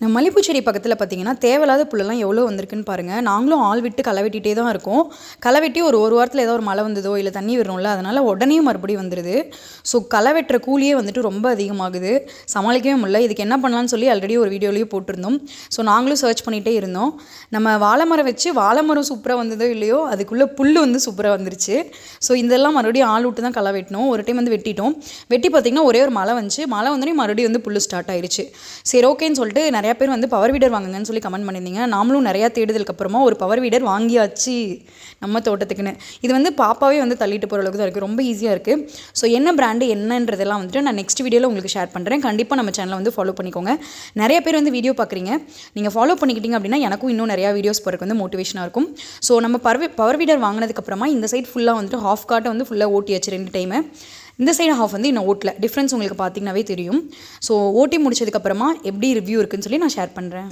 நம்ம மல்லிப்பூ செடி பக்கத்தில் பார்த்தீங்கன்னா தேவையில்லாத புல்லெல்லாம் எவ்வளோ வந்திருக்குன்னு பாருங்கள் நாங்களும் ஆள் விட்டு களை வெட்டிகிட்டே தான் இருக்கோம். களை வெட்டி ஒரு ஒரு வாரத்தில் ஏதோ ஒரு மழை வந்ததோ இல்லை தண்ணி வரணும்ல அதனால் உடனே மறுபடியும் வந்துடுது ஸோ களை வெட்டுற கூலியே வந்துட்டு ரொம்ப அதிகமாகுது. சமாளிக்கவே முடியல. இதுக்கு என்ன பண்ணலாம்னு சொல்லி ஆல்ரெடி ஒரு வீடியோலேயே போட்டிருந்தோம். ஸோ நாங்களும் சர்ச் பண்ணிகிட்டே இருந்தோம். நம்ம வாழை மரம் வச்சு வாழை மரம் சூப்பராக வந்ததோ இல்லையோ அதுக்குள்ளே புல் வந்து சூப்பராக வந்துருச்சு. ஸோ இதெல்லாம் மறுபடியும் ஆள் விட்டு தான் களை வெட்டினோம். ஒரு டைம் வந்து வெட்டிட்டோம். வெட்டி பார்த்திங்கன்னா ஒரே ஒரு மழை வந்துச்சு. மழை வந்தோடனே மறுபடியும் வந்து புல் ஸ்டார்ட் ஆயிடுச்சு சரி ஓகேன்னு சொல்லிட்டு நிறையா பேர் வந்து பவர் வீடர் வாங்குங்கன்னு சொல்லி கமெண்ட் பண்ணியிருந்தீங்க. நாமளும் நிறையா தேடுதலுக்கு அப்புறமா ஒரு பவர் வீடர் வாங்கியாச்சு நம்ம தோட்டத்துக்குன்னு. இது வந்து பாப்பாவே வந்து தள்ளிட்டு போகிற அளவுக்கு தான் இருக்குது ரொம்ப ஈஸியாக இருக்குது ஸோ என்ன பிராண்டு என்னன்றதெல்லாம் வந்துட்டு நான் நெக்ஸ்ட் வீடியோவில் உங்களுக்கு ஷேர் பண்ணுறேன் கண்டிப்பாக நம்ம சேனலை வந்து ஃபாலோ பண்ணிக்கோங்க. நிறைய பேர் வந்து வீடியோ பார்க்குறீங்க. நீங்கள் ஃபாலோ பண்ணிக்கிட்டீங்க அப்படின்னா எனக்கும் இன்னும் நிறையா வீடியோஸ் போகிறதுக்கு வந்து மோட்டிவேஷனாக இருக்கும். ஸோ நம்ம பவர் பவர் வீடர் வாங்கினதுக்கப்புறமா இந்த சைட் ஃபுல்லாக வந்துட்டு ஹாஃப் காட்டை வந்து ஃபுல்லாக ஓட்டியாச்சு ரெண்டு டைமு இந்த சைடு ஹாஃப் வந்து இன்னும் ஓட்டல. டிஃப்ரென்ஸ் உங்களுக்கு பார்த்தீங்கன்னாவே தெரியும். ஸோ ஓட்டி முடிச்சதுக்கப்புறமா எப்படி ரிவ்யூ இருக்குதுன்னு சொல்லி நான் ஷேர் பண்ணுறேன்